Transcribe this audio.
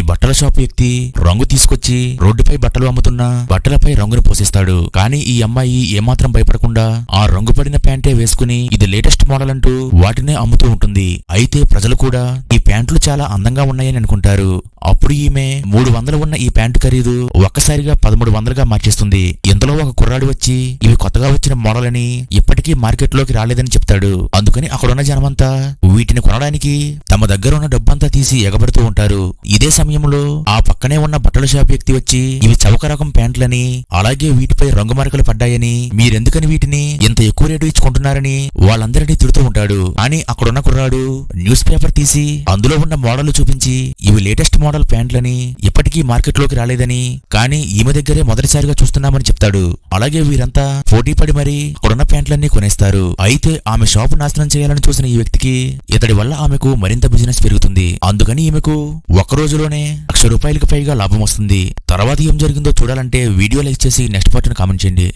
ఈ బట్టల షాప్ వ్యక్తి రంగు తీసుకొచ్చి రోడ్డుపై బట్టలు అమ్ముతున్న బట్టలపై రంగును పోసిస్తాడు. కానీ ఈ అమ్మాయి ఏమాత్రం భయపడకుండా ఆ రంగు పడిన ప్యాంటే వేసుకుని ఇది లేటెస్ట్ మోడల్ అంటూ వాటినే అమ్ముతూ ఉంటుంది. అయితే ప్రజలు కూడా ఈ ప్యాంట్లు చాలా అందంగా ఉన్నాయని అనుకుంటారు. అప్పుడు ఈమె మూడు వందలు ఉన్న ఈ ప్యాంటు ఖరీదు ఒక్కసారిగా పదమూడు వందలుగా మార్చేస్తుంది. ఇంతలో ఒక కుర్రాడు వచ్చి ఇవి కొత్తగా వచ్చిన మోడల్ అని ఇప్పటికీ మార్కెట్లోకి రాలేదని చెప్తాడు. అందుకని అక్కడున్న జనమంతా వీటిని కొనడానికి తమ దగ్గర ఉన్న డబ్బంతా తీసి ఎగబడుతూ ఉంటారు. ఇదే సమయంలో ఆ పక్కనే ఉన్న బట్టల షాప్ వ్యక్తి వచ్చి ఇవి చౌక రకం ప్యాంట్లని అలాగే వీటిపై రంగు మరకలు పడ్డాయని మీరెందుకని వీటిని ఇంత ఎక్కువ రేటు ఇచ్చుకుంటున్నారని వాళ్ళందరినీ తిడుతూ ఉంటాడు. అని అక్కడున్న కుర్రాడు న్యూస్ పేపర్ తీసి అందులో ఉన్న మోడల్ చూపించి ఇవి లేటెస్ట్ మోడల్ ప్యాంట్లని ఇప్పటికీ మార్కెట్లోకి రాలేదని కానీ ఈమె దగ్గరే మొదటిసారిగా చూస్తున్నామని చెప్తాడు. అలాగే వీరంతా పోటీ పడి మరి అక్కడున్న ప్యాంట్లన్నీ కొనేస్తారు. అయితే ఆమె షాపు నాశనం చేయాలని చూసిన ఈ వ్యక్తికి ఇతడి వల్ల ఆమెకు మరింత బిజినెస్ పెరుగుతుంది. అందుకని ఈమెకు ఒక్క రోజులోనే లక్ష రూపాయలకు పైగా లాభం వస్తుంది. తర్వాత ఏం జరిగిందో చూడాలంటే వీడియో లైక్ చేసి నెక్స్ట్ పార్ట్ని కామెంట్ చేయండి.